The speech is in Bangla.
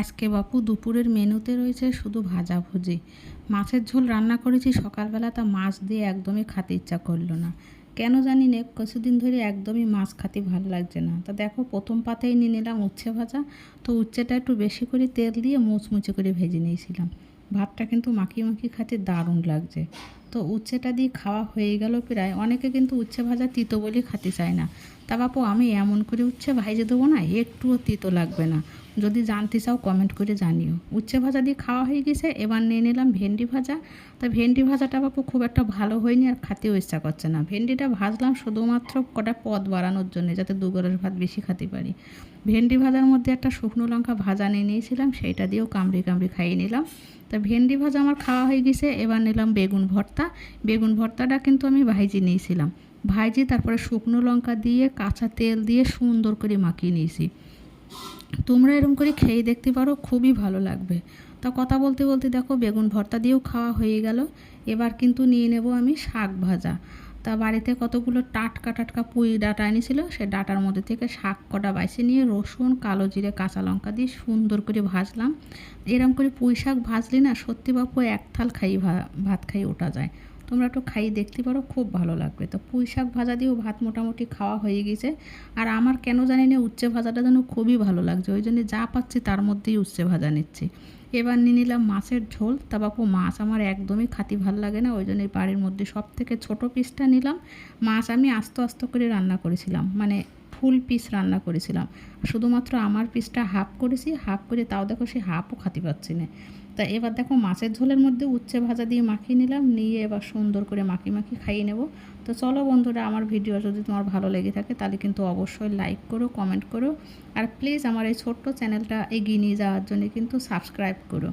আজকে বাপু দুপুরের মেনুতে রয়েছে শুধু ভাজাভুজি মাছের ঝোল রান্না করেছি সকালবেলা, তা মাছ দিয়ে একদমই খাতে ইচ্ছা করল না। কেন জানি না, কিছুদিন ধরে একদমই মাছ খেতে ভালো লাগছে না। তা দেখো, প্রথম পাতেই নিয়ে নিলাম উচ্ছে ভাজা। তো উচ্ছেটা একটু বেশি করে তেল দিয়ে মুচমুচে করে ভেজে নিয়েছিলাম। ভাতটা কিন্তু মাখিয়ে মাখিয়ে খেতে দারুণ লাগছে। তো উচ্ছেটা দিয়ে খাওয়া হয়ে গেল প্রায়। অনেকে কিন্তু উচ্ছে ভাজা তিতো বলে খেতে চায় না। তা বাপু, আমি এমন করে উচ্ছে ভাইজে দেবো না, একটুও তিতো লাগবে না। যদি জানতে চাও কমেন্ট করে জানিও। উচ্ছে ভাজা দিয়ে খাওয়া হয়ে গেছে, এবার নিয়ে নিলাম ভেন্ডি ভাজা। তা ভেন্ডি ভাজাটা বাপু খুব একটা ভালো হয়নি আর খেতেও ইচ্ছা করছে না। ভেন্ডিটা ভাজলাম শুধুমাত্র কটা পদ বাড়ানোর জন্য, যাতে দু গরস ভাত বেশি খেতে পারি। ভেন্ডি ভাজার মধ্যে একটা শুকনো লঙ্কা ভাজা নিয়ে নিয়েছিলাম, সেইটা দিয়েও কামড়ি কামড়ি খাইয়ে নিলাম। তা ভেন্ডি ভাজা আমার খাওয়া হয়ে গেছে, এবার নিলাম বেগুন ভর্তা। বেগুন ভর্তাটা কিন্তু আমি ভাইজি নিয়েছিলাম। ভাইজি তারপরে শুকনো লঙ্কা দিয়ে, কাঁচা তেল দিয়ে সুন্দর করে মাখিয়ে নিয়েছি। তোমরা এরকম করে খেয়ে দেখতে পারো, খুবই ভালো লাগবে। তা কথা বলতে বলতে দেখো, বেগুন ভর্তা দিয়েও খাওয়া হয়ে গেল। এবার কিন্তু নিয়ে নেব আমি শাক ভাজা। তা বাড়িতে কতগুলো টাটকা টাটকা পুঁই ডাটা এনেছিল সে ডাটার মধ্যে থেকে শাক কটা বাইছে নিয়ে রসুন, কালো জিরে, কাঁচা লঙ্কা দিয়ে সুন্দর করে ভাজলাম। এরম করে পুঁই শাক ভাজলি না সত্যি বাপু এক থাল খাই ভাত খাই ওঠা যায়। তোমরা একটু খাই দেখতে পারো, খুব ভালো লাগবে। তো পুঁই শাক ভাজা দিয়েও ভাত মোটামুটি খাওয়া হয়ে গেছে। আর আমার কেন জানি না উচ্ছে ভাজাটা যেন খুবই ভালো লাগছে, ওই জন্য যা পাচ্ছি তার মধ্যেই উচ্ছে ভাজা নিচ্ছি। এবার নিয়ে নিলাম মাছের ঝোল। তা বাপু, মাছ আমার একদমই খাতি ভালো লাগে না, ওই জন্য বাড়ির মধ্যে সব থেকে ছোটো পিসটা নিলাম। মাছ আমি আস্তে আস্তে করে রান্না করেছিলাম। মানে ফুল পিস রান্না করেছিলাম। শুধুমাত্র আমার পিসটা হাফ করেছি হাফ করে তাও দেখো সে হাফও খাতে পাচ্ছি না। তা এবার দেখো মাছের ঝোলের মধ্যে উচ্ছে ভাজা দিয়ে মাখিয়ে নিলাম, নিয়ে এবার সুন্দর করে মাখি মাখি খাইয়ে নেব। তো চলো বন্ধুরা, আমার ভিডিও যদি তোমার ভালো লেগে থাকে তাহলে কিন্তু অবশ্যই লাইক করো কমেন্ট করো। আর প্লিজ আমার এই ছোট্ট চ্যানেলটা এগিয়ে নিয়ে যাওয়ার জন্য কিন্তু সাবস্ক্রাইব করো।